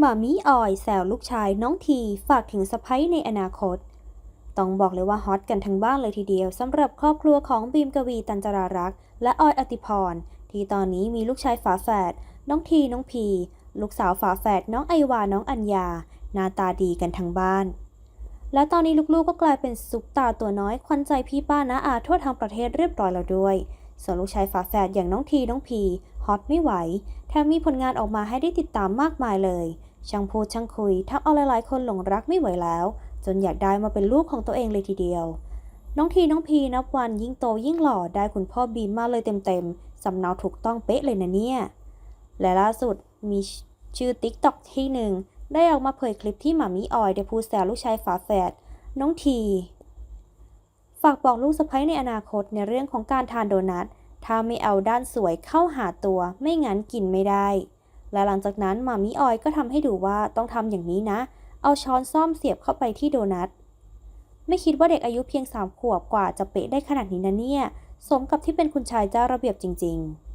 หมามีออยแซวลูกชายน้องทีฝากถึงสะพ้ยในอนาคต ต้องบอกเลยว่าฮอตกันทั้งบ้านเลยทีเดียวสำหรับครอบครัวของบีมกวีตันจรารักษ์และออยอติพร ที่ตอนนี้มีลูกชายฝาแฝดน้องทีน้องพี ลูกสาวฝาแฝดน้องไอวาน้องอัญญาหน้าตาดีกันทั้งบ้าน และตอนนี้ลูกๆก็กลายเป็นซุปตาตัวน้อยขวัญใจพี่ป้าน้าอาทั่วทั้งประเทศเรียบร้อยแล้วด้วยส่วนลูกชายฝาแฝดอย่างน้องทีน้องพีฮอตไม่ไหว แถมมีผลงานออกมาให้ได้ติดตามมากมายเลย ช่างพูดช่างคุยทำเอาหลายๆ คนหลงรักไม่ไหวแล้ว จนอยากได้มาเป็นลูกของตัวเองเลยทีเดียว น้องทีน้องพีนับวันยิ่งโตยิ่งหล่อได้คุณพ่อบีมมาเลยเต็มๆสำเนาถูกต้องเป๊ะเลยนะเนี่ย และล่าสุดมีชื่อ TikTok ที่หนึ่งได้ออกมาเผยคลิปที่หมามีออยได้พูดแซวลูกชายฝาแฝดน้องทีฝากบอกลูกสะใภ้ในอนาคตในเรื่องของการทานโดนัท ถ้าไม่เอาด้านสวยเข้าหาตัว ไม่งั้นกินไม่ได้ และหลังจากนั้นมามิออยก็ทำให้ดูว่าต้องทำอย่างนี้นะ เอาช้อนซ่อมเสียบเข้าไปที่โดนัท ไม่คิดว่าเด็กอายุเพียงสามขวบกว่าจะเป๊ะได้ขนาดนี้นะเนี่ย สมกับที่เป็นคุณชายเจ้าระเบียบจริง ๆ